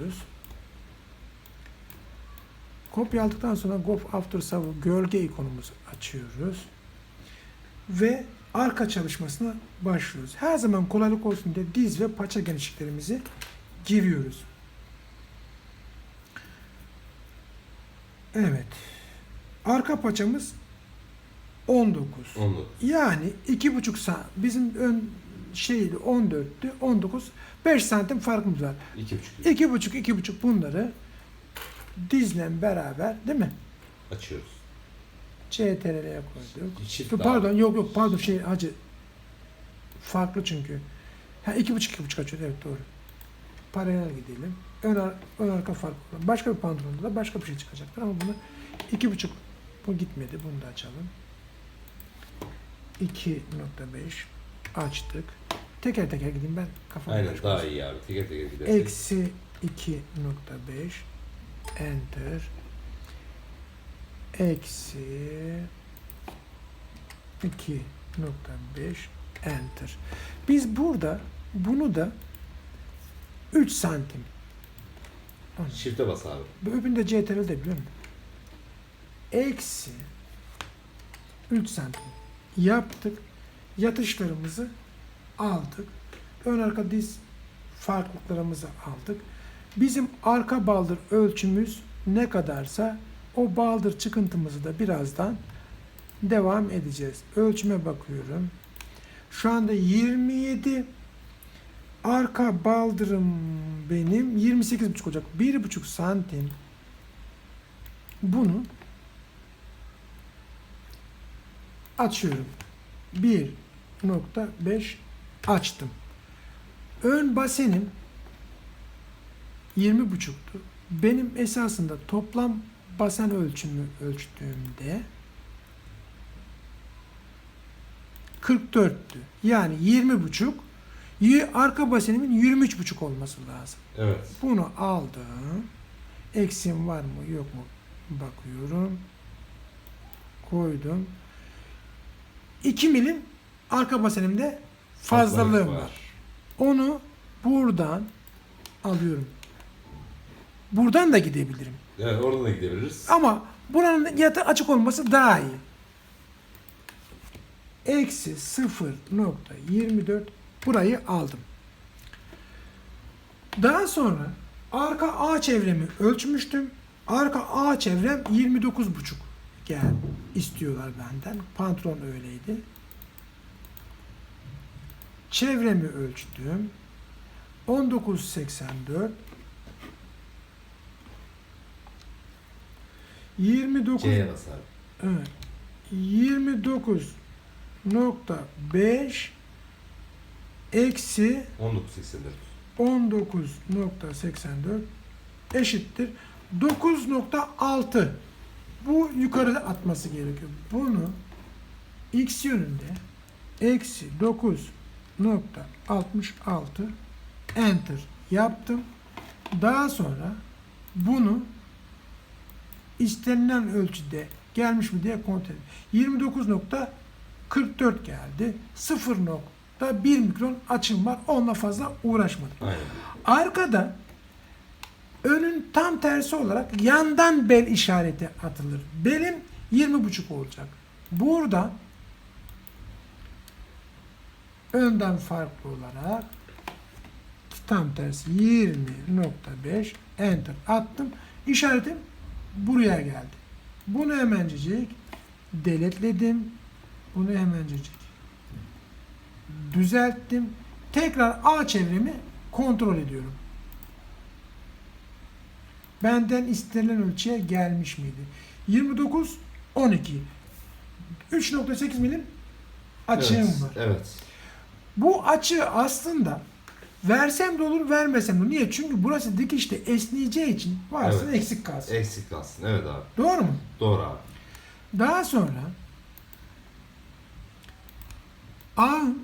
diyoruz. Kopya aldıktan sonra Go After Save gölge ikonumuzu açıyoruz. Ve arka çalışmasına başlıyoruz. Her zaman kolaylık olsun diye diz ve paça genişliklerimizi giriyoruz. Evet. Arka paçamız 19. 19. Yani iki buçuk saat bizim ön şeydi 14'tü 19 5 santim farkımız var. 2,5 İki buçuk iki buçuk bunları dizle beraber değil mi? açıyoruz. CTRL'ye koyduk. Çift daha. pardon yok yok pardon şey hacı farklı çünkü. Ha iki buçuk iki buçuk açıyor evet doğru. Paralel gidelim. Ön, ar- ön arka farklı. Başka bir pantolonda da başka bir şey çıkacaktır ama bunu iki buçuk bu gitmedi. Bunu da açalım. 2.5 açtık. Teker teker gideyim ben kafam Aynen daha iyi abi. Teker teker gidersek. Eksi 2.5 enter eksi 2.5 enter. Biz burada bunu da 3 santim. Shift'e bas abi. Bu öbüründe CTRL de biliyor musun? Eksi 3 santim yaptık. Yatışlarımızı aldık. Ön arka diz farklılıklarımızı aldık. Bizim arka baldır ölçümüz ne kadarsa o baldır çıkıntımızı da birazdan devam edeceğiz. Ölçüme bakıyorum. Şu anda 27 arka baldırım benim 28,5 olacak. 1,5 santim bunu açıyorum. 1.5 açtım. Ön basenim 20.5'tu. Benim esasında toplam basen ölçümü ölçtüğümde 44'tü. Yani 20.5 y- arka basenimin 23.5 olması lazım. Evet. Bunu aldım. Eksim var mı yok mu bakıyorum. Koydum. 2 milim arka basenimde fazlalığım var. Onu buradan alıyorum. Buradan da gidebilirim. Evet oradan da gidebiliriz. Ama buranın yatağı açık olması daha iyi. Eksi 0.24 burayı aldım. Daha sonra arka ağ çevremi ölçmüştüm. Arka ağ çevrem 29.5 gel istiyorlar benden. Pantolon öyleydi. Çevremi ölçtüm. 19.84 29 C'ye bas abi. Evet. 29.5 eksi 19.84. 19.84 eşittir 9.6 bu yukarı atması gerekiyor. Bunu x yönünde eksi 9.66 enter yaptım. Daha sonra bunu istenilen ölçüde gelmiş mi diye kontrol edin. 29.44 geldi. 0.1 mikron açım var. Onunla fazla uğraşmadım. Aynen. Arkada önün tam tersi olarak yandan bel işareti atılır. Belim 20.5 olacak. Buradan önden farklı olarak tam tersi 20.5 enter attım. İşaretim buraya geldi. Bunu hemencecik deletledim. Bunu hemencecik düzelttim. Tekrar A çevremi kontrol ediyorum. Benden istenilen ölçüye gelmiş miydi? 29 12 3.8 milim açığım evet. var. Evet. Bu açı aslında versem de olur, vermesem de olur. Niye? Çünkü burası dikişte esneyeceği için varsa Evet. eksik kalsın. Eksik kalsın. Evet abi. Doğru mu? Doğru abi. Daha sonra ağın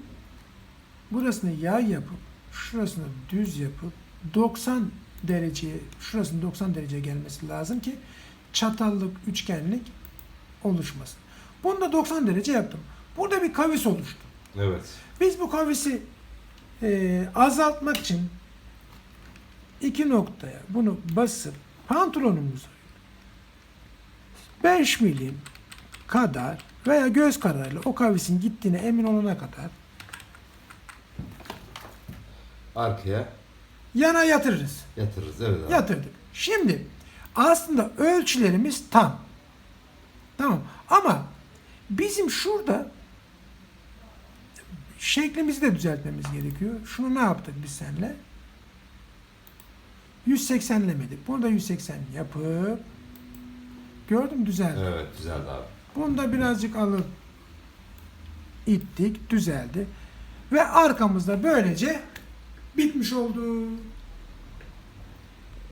burasını yay yapıp şurasını düz yapıp 90 dereceye şurasının 90 derece gelmesi lazım ki çatallık, üçgenlik oluşmasın. Bunu da 90 derece yaptım. Burada bir kavis oluştu. Evet. Biz bu kavisi e, azaltmak için iki noktaya bunu basıp pantolonumuzu 5 milim kadar veya göz kararıyla o kavisin gittiğine emin olana kadar Arkaya yana yatırırız. yatırırız. Evet abi. Yatırdık. Şimdi aslında ölçülerimiz tam. Tamam. Ama bizim şurada şeklimizi de düzeltmemiz gerekiyor. Şunu ne yaptık biz seninle? 180'lemedik. Bunu da 180 yapıp gördün mü düzeldi. Evet güzeldi abi. Bunu da birazcık alıp ittik, düzeldi. Ve arkamızda böylece bitmiş oldu.